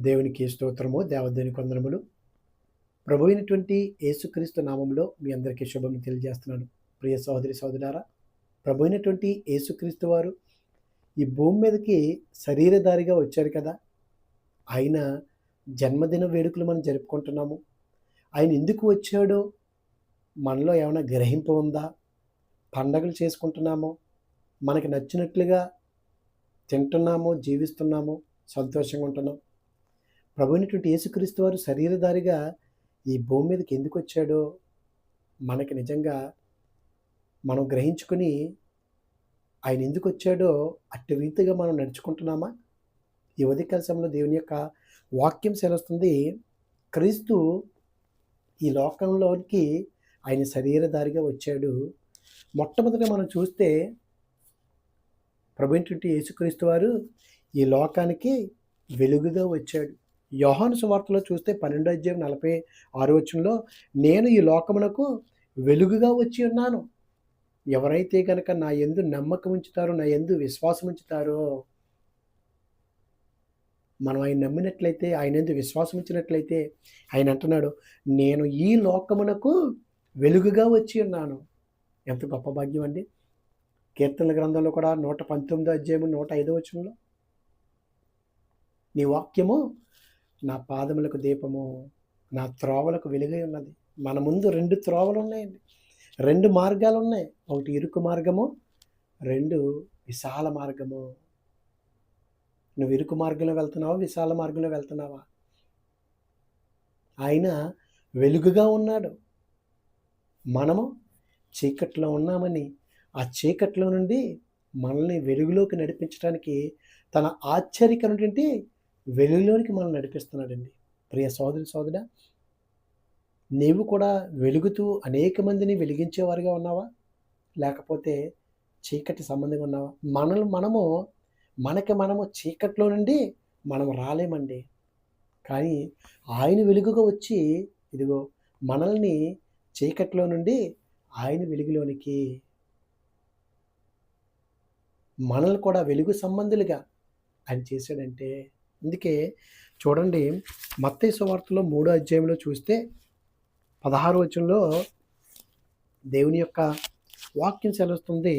దేవునికి స్తోత్రము దేవదేని కొందరములు. ప్రభు అయినటువంటి యేసుక్రీస్తు నామంలో మీ అందరికీ శుభం తెలియజేస్తున్నాను. ప్రియ సహోదరి సహోదరారా ప్రభు అయినటువంటి యేసుక్రీస్తు వారు ఈ భూమి మీదకి శరీరధారిగా వచ్చారు కదా. ఆయన జన్మదిన వేడుకలు మనం జరుపుకుంటున్నాము. ఆయన ఎందుకు వచ్చాడో మనలో ఏమైనా గ్రహింపు ఉందా? పండగలు చేసుకుంటున్నామో. మనకి నచ్చినట్లుగా తింటున్నామో జీవిస్తున్నామో సంతోషంగా ఉంటున్నాం. ప్రభునటువంటి యేసుక్రీస్తు వారు శరీరధారిగా ఈ భూమి మీదకి ఎందుకు వచ్చాడో మనకి నిజంగా మనం గ్రహించుకొని ఆయన ఎందుకు వచ్చాడో అట్టి రీతిగా మనం నడుచుకుంటున్నామా? ఈ ఉదయకాల సమయంలో దేవుని యొక్క వాక్యం సెలవుస్తుంది క్రీస్తు ఈ లోకంలోకి ఆయన శరీరధారిగా వచ్చాడు. మొట్టమొదట మనం చూస్తే ప్రభుత్వ యేసుక్రీస్తు వారు ఈ లోకానికి వెలుగుగా వచ్చాడు. యోహాను సువార్తలో చూస్తే పన్నెండో అధ్యాయం నలభై ఆరు వచ్చంలో నేను ఈ లోకమునకు వెలుగుగా వచ్చి ఉన్నాను. ఎవరైతే కనుక నా ఎందు నమ్మకం ఉంచుతారో నా ఎందు విశ్వాసం ఉంచుతారో మనం ఆయన నమ్మినట్లయితే ఆయన ఎందు విశ్వాసం ఉంచినట్లయితే ఆయన అంటున్నాడు నేను ఈ లోకమునకు వెలుగుగా వచ్చి ఉన్నాను. ఎంత గొప్ప భాగ్యం అండి. కీర్తనల గ్రంథంలో కూడా నూట పంతొమ్మిదో అధ్యాయము నూట ఐదో వచనంలో నీ వాక్యము నా పాదములకు దీపము నా త్రోవలకు వెలుగై ఉన్నది. మన ముందు రెండు త్రోవలు ఉన్నాయండి. రెండు మార్గాలు ఉన్నాయి. ఒకటి ఇరుకు మార్గము రెండు విశాల మార్గము. నువ్వు ఇరుకు మార్గంలో వెళ్తున్నావా విశాల మార్గంలో వెళ్తున్నావా? ఆయన వెలుగుగా ఉన్నాడు. మనము చీకట్లో ఉన్నామని ఆ చీకట్లో నుండి మనల్ని వెలుగులోకి నడిపించడానికి తన ఆశ్చర్యకరమైనటువంటి వెలుగులోనికి మనం నడిపిస్తున్నాడండి. ప్రియ సోదరి సోదర నీవు కూడా వెలుగుతూ అనేక మందిని వెలిగించేవారుగా ఉన్నావా? లేకపోతే చీకటి సంబంధంగా ఉన్నావా? మనల్ని మనము మనకి మనము చీకట్లో నుండి మనం రాలేమండి. కానీ ఆయన వెలుగుగా వచ్చి ఇదిగో మనల్ని చీకట్లో నుండి ఆయన వెలుగులోనికి మనల్ని కూడా వెలుగు సంబంధులుగా ఆయన చేశాడంటే అందుకే చూడండి మత్తయ్య సువార్తలో మూడో అధ్యాయంలో చూస్తే పదహారు వచనంలో దేవుని యొక్క వాక్యం సెలవుస్తుంది.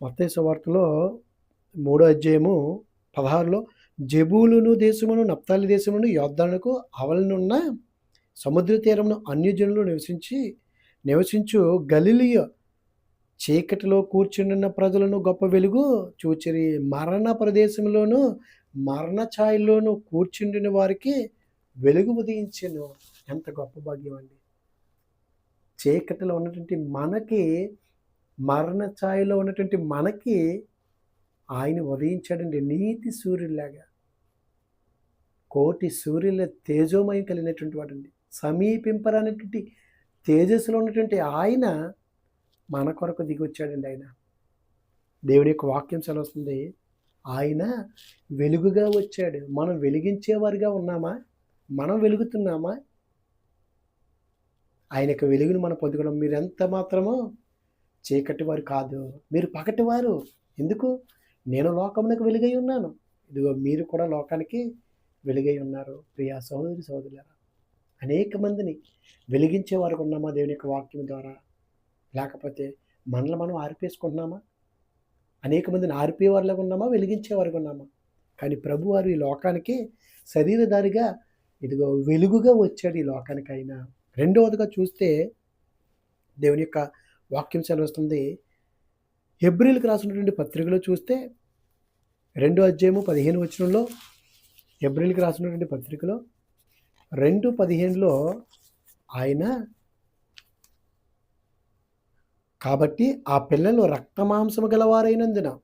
మత్తయ్య సువార్తలో మూడో అధ్యాయము పదహారులో జబూలును దేశమును నప్తాలి దేశమును యోద్ధానుకు అవలనున్న సముద్ర తీరమును అన్యజనులు నివసించి నివసించు గలిలియ చీకటిలో కూర్చున్న ప్రజలను గొప్ప వెలుగు చూచిరి మరణ ప్రదేశంలోనూ మరణ ఛాయల్లోనూ కూర్చుండిన వారికి వెలుగు ఉదయించను. ఎంత గొప్ప భాగ్యం అండి. చీకటిలో ఉన్నటువంటి మనకి మరణ ఛాయలో ఉన్నటువంటి మనకి ఆయన ఉదయించాడండి. నీతి సూర్యులాగా కోటి సూర్యుల తేజోమయం కలిగినటువంటి వాడండి. సమీపింపరానటువంటి తేజస్సులో ఉన్నటువంటి ఆయన మన కొరకు దిగి వచ్చాడండి ఆయన. దేవుడి యొక్క వాక్యం సెలవుస్తుంది. ఆయన వెలుగుగా వచ్చాడు. మనం వెలిగించేవారిగా ఉన్నామా? మనం వెలుగుతున్నామా? ఆయన యొక్క వెలుగును మనం పొందుకోవడం మీరు ఎంత మాత్రమో చీకటి వారు కాదు. మీరు పగటి వారు ఎందుకు? నేను లోకమునకు వెలుగై ఉన్నాను. ఇదిగో మీరు కూడా లోకానికి వెలుగై ఉన్నారు. ప్రియా సహోదరి సహోదరులారా అనేక మందిని వెలిగించే వారికి ఉన్నామా దేవుని యొక్క వాక్యం ద్వారా? లేకపోతే మనల్ని మనం ఆరిపేసుకుంటున్నామా? అనేక మందిని ఆరిపోయేవారిలాగా ఉన్నామా? వెలిగించేవారికి ఉన్నామా? కానీ ప్రభు వారు ఈ లోకానికి శరీరధారిగా ఇదిగో వెలుగుగా వచ్చాడు ఈ లోకానికి అయినా రెండవదిగా చూస్తే దేవుని యొక్క వాక్యం సెలవుస్తుంది. హెబ్రిల్కి రాసినటువంటి పత్రికలో చూస్తే రెండో అధ్యాయము పదిహేను వచనంలో హెబ్రిల్కి రాసినటువంటి పత్రికలో రెండు పదిహేనులో ఆయన కాబట్టి ఆ పిల్లలు రక్తమాంసము గలవారైనందున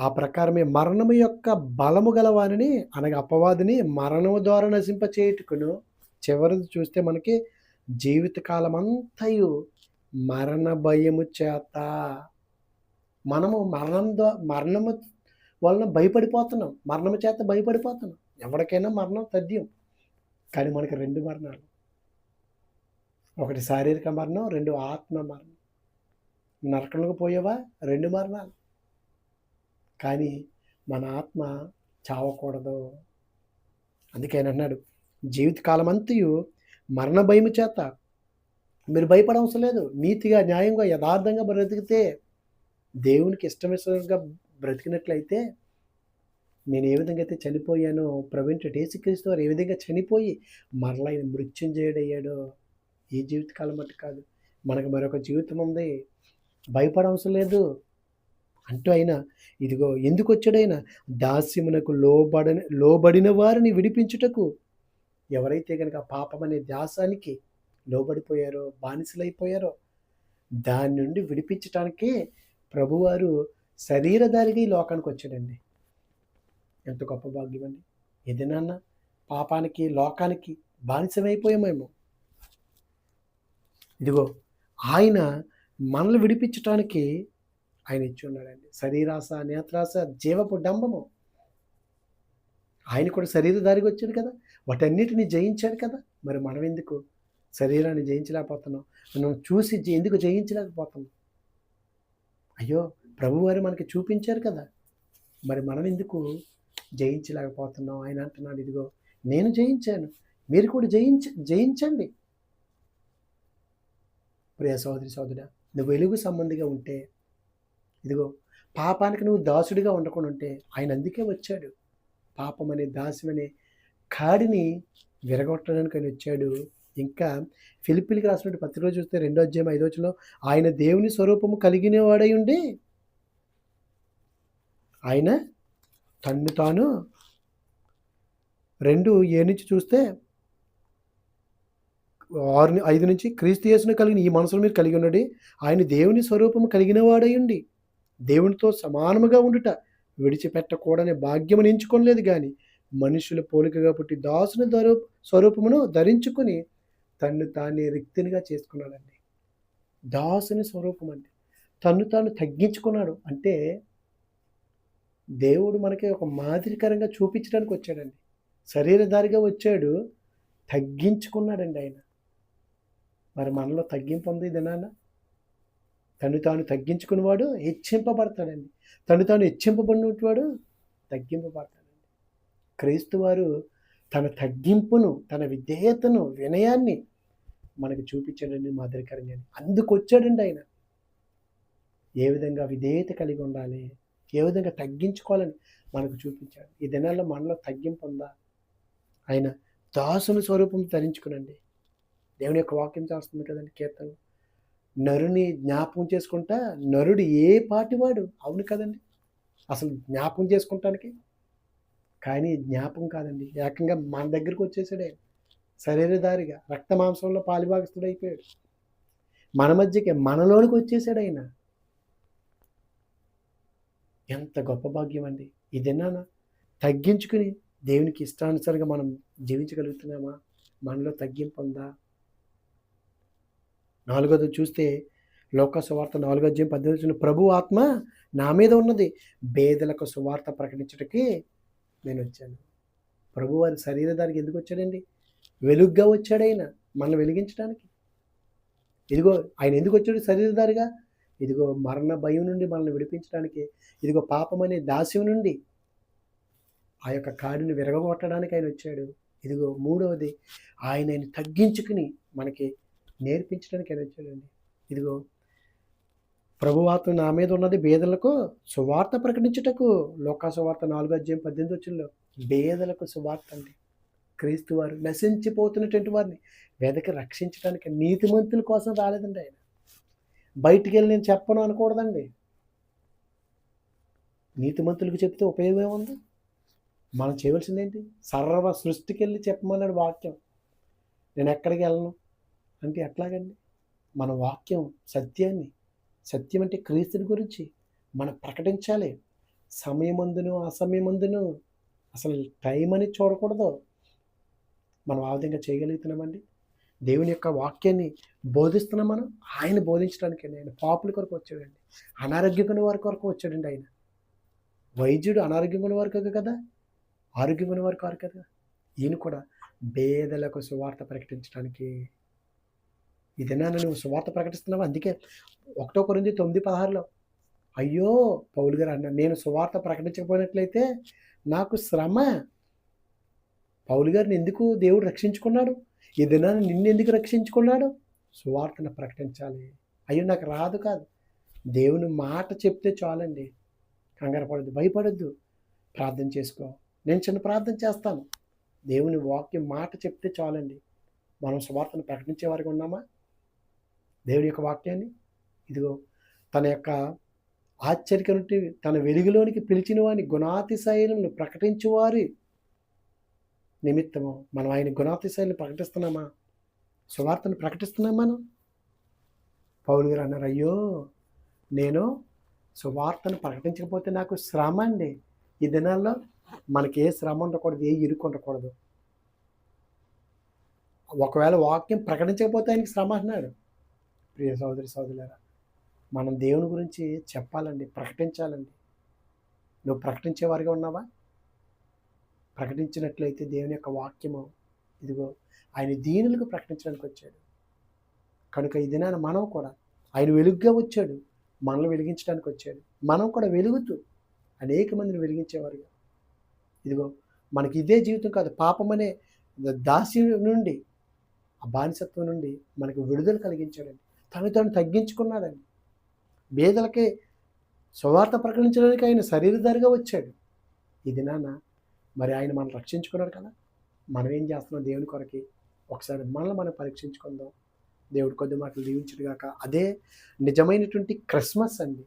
ఆ ప్రకారమే మరణము యొక్క బలము గలవారిని అనగా అపవాదిని మరణము ద్వారా నశింపచేయుటకును చివరిది చూస్తే మనకి జీవితకాలం అంతయు మరణ భయము చేత మనము మరణం ద్వారా మరణము వలన భయపడిపోతున్నాం. మరణము చేత భయపడిపోతున్నాం. ఎవరికైనా మరణం తథ్యం. కానీ మనకి రెండు మరణాలు. ఒకటి శారీరక మరణం రెండు ఆత్మ మరణం. నరకంలోకి పోయేవా? రెండు మరణాలు. కానీ మన ఆత్మ చావకూడదు. అందుకే ఆయన అన్నాడు జీవితకాలం అంతయు మరణ భయము చేత మీరు భయపడవసరం లేదు. నీతిగా న్యాయంగా యథార్థంగా బ్రతికితే దేవునికి ఇష్టమిష్టంగా బ్రతికినట్లయితే నేను ఏ విధంగా అయితే చనిపోయానో ప్రవీణ్ యేసుక్రీస్తు వారు ఏ విధంగా చనిపోయి మరలా ఆయన మృత్యుంజయుడయ్యాడో ఈ జీవితకాలం మట్టు కాదు. మనకు మరొక జీవితం ఉంది. భయపడవసరం లేదు అంటూ అయినా ఇదిగో ఎందుకు వచ్చాడైనా దాస్యమునకు లోబడని లోబడిన వారిని విడిపించుటకు. ఎవరైతే కనుక పాపం అనే దాసానికి లోబడిపోయారో బానిసలైపోయారో దాని నుండి విడిపించటానికే ప్రభువారు శరీరధారిగా ఈ లోకానికి వచ్చాడండి. ఎంత గొప్ప భాగ్యం అండి. ఏదైనా పాపానికి లోకానికి బానిసమైపోయామేమో. ఇదిగో ఆయన మనల్ని విడిపించటానికి ఆయన ఇచ్చి ఉన్నాడండి. శరీరాశ నేత్రాస జీవపు డంబము. ఆయన కూడా శరీరధారికి వచ్చాడు కదా. వాటన్నిటిని జయించాడు కదా. మరి మనం ఎందుకు శరీరాన్ని జయించలేకపోతున్నాం? మనం చూసి ఎందుకు జయించలేకపోతున్నాం? అయ్యో ప్రభువారు మనకి చూపించారు కదా. మరి మనం ఎందుకు జయించలేకపోతున్నాం? ఆయన అంటున్నాడు ఇదిగో నేను జయించాను. మీరు కూడా జయించ జయించండి. ప్రియ సోదరి సోదరుడా నువ్వు వెలుగు సంబంధిగా ఉంటే ఇదిగో పాపానికి నువ్వు దాసుడిగా ఉండకుండా ఉంటే ఆయన అందుకే వచ్చాడు. పాపం అనే దాస్యం అనే కాడిని విరగొట్టడానికి ఆయన వచ్చాడు. ఇంకా ఫిలిపిలికి రాసినట్టు పత్రికలో చూస్తే రెండో అధ్యాయం ఐదో వచ్చిలో ఆయన దేవుని స్వరూపము కలిగిన వాడై ఉండి ఆయన తన్ను తాను రెండు ఏ నుంచి చూస్తే ఆరు ఐదు నుంచి క్రీస్తు యేసును కలిగిన ఈ మనసును మీరు కలిగి ఉన్నది ఆయన దేవుని స్వరూపము కలిగిన వాడై ఉండి దేవునితో సమానముగా ఉండుట విడిచిపెట్టకూడని భాగ్యమును ఎంచుకోలేదు కానీ మనుషుల పోలికగా పుట్టి దాసుని ధరూ స్వరూపమును ధరించుకుని తన్ను తానే రిక్తినిగా చేసుకున్నాడండి. దాసుని స్వరూపం అండి. తన్ను తాను తగ్గించుకున్నాడు. అంటే దేవుడు మనకి ఒక మాదిరికరంగా చూపించడానికి వచ్చాడండి. శరీరధారిగా వచ్చాడు. తగ్గించుకున్నాడండి ఆయన. మరి మనలో తగ్గింపు ఉంది దినాన? తను తాను తగ్గించుకున్నవాడు హెచ్చింపబడతాడండి. తను తాను హెచ్చింపబడినవాడు తగ్గింపబడతాడండి. క్రీస్తు వారు తన తగ్గింపును తన విధేయతను వినయాన్ని మనకు చూపించాడండి మాదిరికరంగా అందుకు వచ్చాడండి ఆయన. ఏ విధంగా విధేయత కలిగి ఉండాలి? ఏ విధంగా తగ్గించుకోవాలని మనకు చూపించాడు. ఈ దినాల్లో మనలో తగ్గింపు ఉందా? ఆయన దాసుని స్వరూపం ధరించుకునండి. దేవుని యొక్క వాక్యం చేస్తుంది కదండి కీర్తన నరుని జ్ఞాపకం చేసుకుంటా నరుడు ఏ పాటివాడు అవును కదండి. అసలు జ్ఞాపకం చేసుకుంటానికి? కానీ జ్ఞాపకం కాదండి. ఏకంగా మన దగ్గరికి వచ్చేసాడే. శరీరధారిగా రక్త మాంసంలో పాలిభాగస్తుడు అయిపోయాడు. మన మధ్యకి మనలోనికి వచ్చేసాడు ఆయన ఎంత గొప్ప భాగ్యం అండి. ఇదేనా తగ్గించుకుని దేవునికి ఇష్టానుసారంగా మనం జీవించగలుగుతున్నామా? మనలో తగ్గింపు ఉందా? నాలుగోది చూస్తే లోక సువార్త నాలుగో అధ్యాయం పద్దెనిమిది ప్రభు ఆత్మ నా మీద ఉన్నది. బేదలకు సువార్త ప్రకటించడానికి నేను వచ్చాను. ప్రభు వారి శరీరధారికి ఎందుకు వచ్చాడండి? వెలుగ్గా వచ్చాడు ఆయన మనల్ని వెలిగించడానికి. ఇదిగో ఆయన ఎందుకు వచ్చాడు శరీరధారిగా ఇదిగో మరణ భయం నుండి మనల్ని విడిపించడానికి. ఇదిగో పాపం అనే దాస్యం నుండి ఆ యొక్క కాడిని విరగగొట్టడానికి ఆయన వచ్చాడు. ఇదిగో మూడవది ఆయన ఆయన తగ్గించుకుని మనకి నేర్పించడానికి ఆయన వచ్చాడండి. ఇదిగో ప్రభువాత్మ నా మీద ఉన్నది బేదలకు సువార్త ప్రకటించుటకు లోకా సువార్త నాలుగో అధ్యాయం పద్దెనిమిది వచ్చిలో బేదలకు సువార్త అండి. క్రీస్తు వారు నశించిపోతున్నటువంటి వారిని వెదకి రక్షించడానికి నీతిమంతుల కోసం రాలేదండి ఆయన. బయటికి వెళ్ళి నేను చెప్పను అనకూడదండి. నీతిమంతులకు చెప్తే ఉపయోగం ఏముంది? మనం చేయవలసింది ఏంటి? సర్వ సృష్టికి వెళ్ళి చెప్పమన్నాడు వాక్యం. నేను ఎక్కడికి వెళ్ళను? అంటే ఎట్లాగండి? మన వాక్యం సత్యాన్ని సత్యం అంటే క్రీస్తుని గురించి మనం ప్రకటించాలి. సమయమందును అసమయమందును అసలు టైం అని చూడకూడదు. మనం ఆ విధంగా చేయగలుగుతున్నామండి? దేవుని యొక్క వాక్యాన్ని బోధిస్తున్నాం మనం. ఆయన బోధించడానికి ఆయన పాపుల కొరకు వచ్చాడండి. అనారోగ్యమైన వారి కొరకు వచ్చాడండి ఆయన. వైద్యుడు అనారోగ్యం ఉన్న కాదు కదా? ఆరోగ్యమైన వారు కారు కదా? ఈయన కూడా భేదలకు సువార్త ప్రకటించడానికి ఇదేనా నువ్వు సువార్త ప్రకటిస్తున్నావు? అందుకే ఒకటో కొరింది తొమ్మిది పదహారులో అయ్యో పౌలు గారు అన్న నేను సువార్త ప్రకటించకపోయినట్లయితే నాకు శ్రమ. పౌలు గారిని ఎందుకు దేవుడు రక్షించుకున్నాడు? ఈ దినాన్ని నిన్ను ఎందుకు రక్షించుకున్నాడు? సువార్తను ప్రకటించాలి. అయ్యో నాకు రాదు కాదు. దేవుని మాట చెప్తే చాలండి. కంగారు పడద్దు భయపడద్దు. ప్రార్థన చేసుకో. నేను చిన్న ప్రార్థన చేస్తాను. దేవుని వాక్యం మాట చెప్తే చాలండి. మనం సువార్తను ప్రకటించే వారికి ఉన్నామా? దేవుని యొక్క వాక్యాన్ని? ఇదిగో తన యొక్క ఆశ్చర్య నుండి తన వెలుగులోనికి పిలిచిన వాని గుణాతిశైలను ప్రకటించువారి నిమిత్తము మనం ఆయన గుణాతిశైలను ప్రకటిస్తున్నామా? సువార్తను ప్రకటిస్తున్నాం మనం? పౌలు గారు అన్నారు అయ్యో నేను సువార్తను ప్రకటించకపోతే నాకు శ్రమ అండి. ఈ దినాల్లో మనకి ఏ శ్రమ ఉండకూడదు ఏ ఇరుకు ఉండకూడదు. ఒకవేళ వాక్యం ప్రకటించకపోతే ఆయనకి శ్రమ అన్నాడు ప్రియ సోదరి సోదరులారా మనం దేవుని గురించి చెప్పాలండి ప్రకటించాలండి. నువ్వు ప్రకటించేవారిగా ఉన్నావా? ప్రకటించినట్లయితే దేవుని యొక్క వాక్యము ఇదిగో ఆయన దీనులకు ప్రకటించడానికి వచ్చాడు. కనుక ఈ దినాన మనం కూడా ఆయన వెలుగుగా వచ్చాడు మనల్ని వెలిగించడానికి వచ్చాడు. మనం కూడా వెలుగుతూ అనేక మందిని వెలిగించేవారుగా. ఇదిగో మనకి ఇదే జీవితం కాదు పాపం అనే దాసి నుండి ఆ బానిసత్వం నుండి మనకు విడుదల కలిగించాడండి. తను తను తగ్గించుకున్నాడని. బేదలకే సువార్త ప్రకటించడానికి ఆయన శరీరధారిగా వచ్చాడు. ఈ దినాన మరి ఆయన మనం రక్షించుకున్నాడు కదా. మనం ఏం చేస్తున్నాం దేవుని కొరకి? ఒకసారి మనల్ని మనం పరీక్షించుకుందాం. దేవుడు కొద్ది మాటలు దీవించుడుగాక అదే నిజమైనటువంటి క్రిస్మస్ అండి.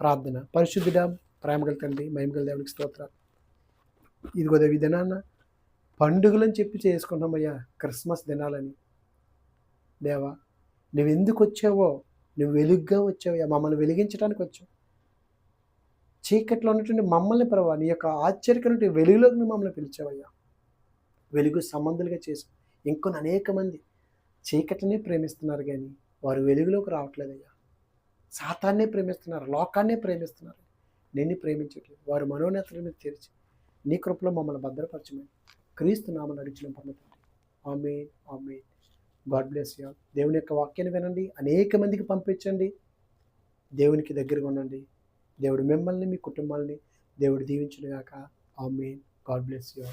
ప్రార్థన. పరిశుద్ధుడ ప్రేమగల తండ్రి మహిమగల దేవునికి స్తోత్ర. ఇదిగో దేవి దినాన్న పండుగలని చెప్పి చేసుకున్నామయ్యా క్రిస్మస్ దినాలని. దేవా నువ్వు ఎందుకు వచ్చావో. నువ్వు వెలుగ్గా వచ్చావయ్యా మమ్మల్ని వెలిగించడానికి వచ్చావు చీకట్లో ఉన్నటువంటి మమ్మల్ని ప్రభావ నీ యొక్క ఆశ్చర్యకరమైన వెలుగులోకి నువ్వు మమ్మల్ని పిలిచావయ్యా. వెలుగు సంబంధులుగా చేసి ఇంకొన్ని అనేక మంది చీకటిని ప్రేమిస్తున్నారు కానీ వారు వెలుగులోకి రావట్లేదయ్యా. సాతాన్నే ప్రేమిస్తున్నారు. లోకాన్నే ప్రేమిస్తున్నారు. నిన్ను ప్రేమించట్లేదు. వారు మనోనేతలను తెరిచి నీ కృపలో మమ్మల్ని భద్రపరచమని క్రీస్తు నామని అడిచిన పర్ణతండి ఆమె ఆమె గాడ్ బ్లెస్ యూ దేవుని యొక్క వాక్యాన్ని వినండి. అనేక మందికి పంపించండి. దేవునికి దగ్గరగా ఉండండి. దేవుడు మిమ్మల్ని మీ కుటుంబాలని దేవుడు దీవించుగాక ఆమె గాడ్ బ్లెస్ యూ